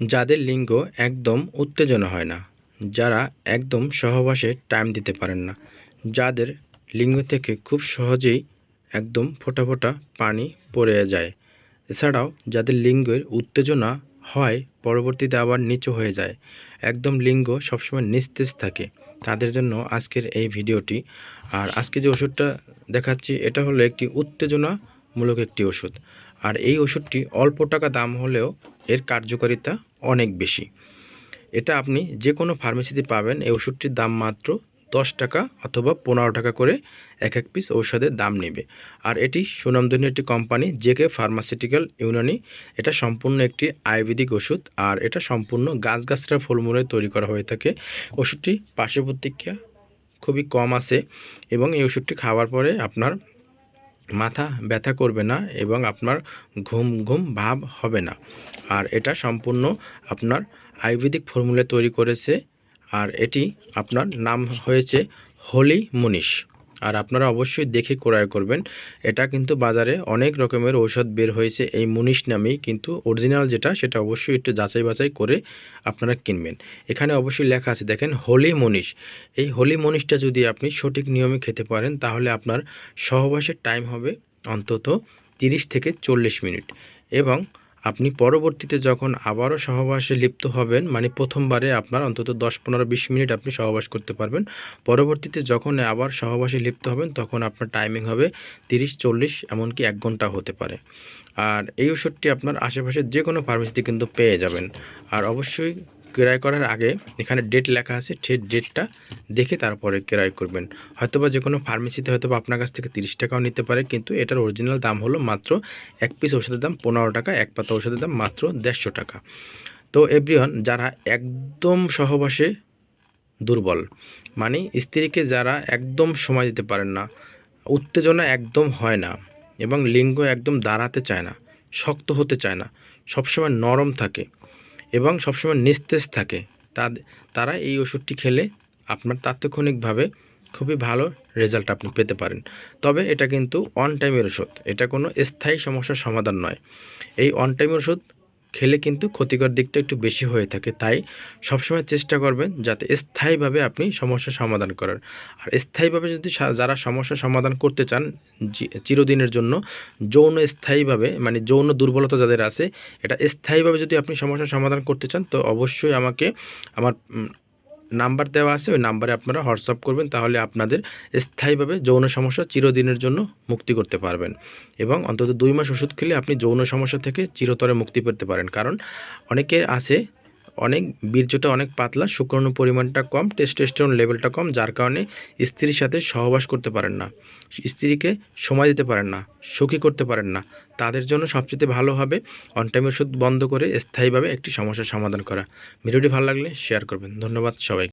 যাদের লিঙ্গ একদম উত্তেজনা হয় না, যারা একদম সহবাসে টাইম দিতে পারেন না, যাদের লিঙ্গ থেকে খুব সহজেই একদম ফোটা ফোটা পানি পড়ে যায়। এছাড়াও যাদের লিঙ্গের উত্তেজনা হয়, পরবর্তীতে আবার নিচু হয়ে যায়। একদম লিঙ্গ সবসময় নিস্তেজ থাকে। তাদের জন্য আজকের এই ভিডিওটি। আর আজকে যে ওষুধটা দেখাচ্ছি, এটা হলো একটি উত্তেজনামূলক একটি ওষুধ। আর এই ওষুধটি অল্প টাকা দাম হলেও এর কার্যকারিতা অনেক বেশি। এটা আপনি যে কোনো ফার্মেসিতে পাবেন, এই ওষুধটির দাম মাত্র দশ টাকা অথবা পনেরো টাকা করে এক এক পিস ঔষধের দাম নেবে। আর এটি সুনামধন্য একটি কোম্পানি জেকে ফার্মাসিউটিক্যাল ইউনানি। এটা সম্পূর্ণ একটি আয়ুর্বেদিক ওষুধ আর এটা সম্পূর্ণ গাছগাছরা ফলমূলে তৈরি করা হয়ে থাকে। ওষুধটি পার্শ্ব প্রতিক্রিয়া খুবই কম আছে এবং এই ওষুধটি খাওয়ার পরে আপনার মাথা ব্যথা করবে না এবং আপনার ঘুম ঘুম ভাব হবে না। আর এটা সম্পূর্ণ আপনার আয়ুর্বেদিক ফর্মুলা তৈরি করেছে। আর এটি আপনার নাম হয়েছে হোলি মুনিশ। আর আপনারা অবশ্যই দেখে ক্রয় করবেন। এটা কিন্তু বাজারে অনেক রকমের ঔষধ বের হয়েছে এই মুনিশ নামেই, কিন্তু অরিজিনাল যেটা, সেটা অবশ্যই একটু যাচাই বাছাই করে আপনারা কিনবেন। এখানে অবশ্যই লেখা আছে, দেখেন, হোলি মনীষ এই হোলি মনীষটা যদি আপনি সঠিক নিয়মে খেতে পারেন, তাহলে আপনার সহবাসের টাইম হবে অন্তত তিরিশ থেকে চল্লিশ মিনিট। এবং আপনি পরবর্তীতে যখন আবারও সহবাসে লিপ্ত হবেন মানে প্রথমবারে আপনার অন্তত দশ, পনেরো, বিশ মিনিট আপনি সহবাস করতে পারবেন। পরবর্তীতে যখন আবার সহবাসে লিপ্ত হবেন, তখন আপনার টাইমিং হবে তিরিশ, চল্লিশ, এমনকি এক ঘণ্টা হতে পারে। আর এই ওষুধটি আপনার আশেপাশে যে কোনো ফার্মেসিতে কিন্তু পেয়ে যাবেন। আর অবশ্যই ক্রয় করার আগে এখানে ডেট লেখা আছে, সেই ডেটটা দেখে তারপরে ক্রয় করবেন। হয়তোবা যে কোনো ফার্মেসিতে হয়তো বা আপনার কাছ থেকে তিরিশ টাকাও নিতে পারে, কিন্তু এটার অরিজিনাল দাম হলো মাত্র এক পিস ওষুধের দাম পনেরো টাকা, এক পাতা ওষুধের দাম মাত্র দেড়শো টাকা। তো এভরিওয়ান যারা একদম সহবাসে দুর্বল মানে স্ত্রীকে যারা একদম সময় দিতে পারেন না, উত্তেজনা একদম হয় না এবং লিঙ্গ একদম দাঁড়াতে চায় না, শক্ত হতে চায় না, সবসময় নরম থাকে এবং সবসময় নিস্তেজ থাকে। তা তারা এই ওষুধটি খেলে আপনার তাৎক্ষণিকভাবে খুবই ভালো রেজাল্ট আপনি পেতে পারেন। তবে এটা কিন্তু অন টাইমের ওষুধ। এটা কোনো স্থায়ী সমস্যার সমাধান নয়। এই অন টাইমের ওষুধ খেলে কিন্তু ক্ষতিকর দিকটা একটু বেশি হয়ে থাকে। তাই সবসময় চেষ্টা করবেন যাতে স্থায়ীভাবে আপনি সমস্যা সমাধান করার। আর স্থায়ীভাবে যদি যারা সমস্যা সমাধান করতে চান চিরদিনের জন্য, যৌন স্থায়ীভাবে মানে যৌন দুর্বলতা যাদের আছে, এটা স্থায়ীভাবে যদি আপনি সমস্যা সমাধান করতে চান, তো অবশ্যই আমাকে, আমার নাম্বার দেওয়া আছে, ওই নাম্বারে আপনারা হোয়াটসঅ্যাপ করবেন, তাহলে আপনাদের স্থায়ীভাবে যৌন সমস্যা চিরদিনের জন্য মুক্তি করতে পারবেন। এবং অন্তত দুই মাস ওষুধ খেলে আপনি যৌন সমস্যা থেকে চিরতরে মুক্তি পেতে পারেন। কারণ অনেকের আছে অনেক, বীর্যটা অনেক পাতলা শুক্রাণু পরিমাণটা কম টেস্টোস্টেরন লেভেলটা কম, যার কারণে স্ত্রীর সাথে সহবাস করতে পারেন না। স্ত্রীকে সময় দিতে পারেন না, সুখী করতে পারেন না। তাদের জন্য সবচেয়ে ভালো হবে অন টাইম ওষুধ বন্ধ করে স্থায়ীভাবে একটি সমস্যার সমাধান করা। ভিডিওটি ভালো লাগলে শেয়ার করবেন। ধন্যবাদ সবাই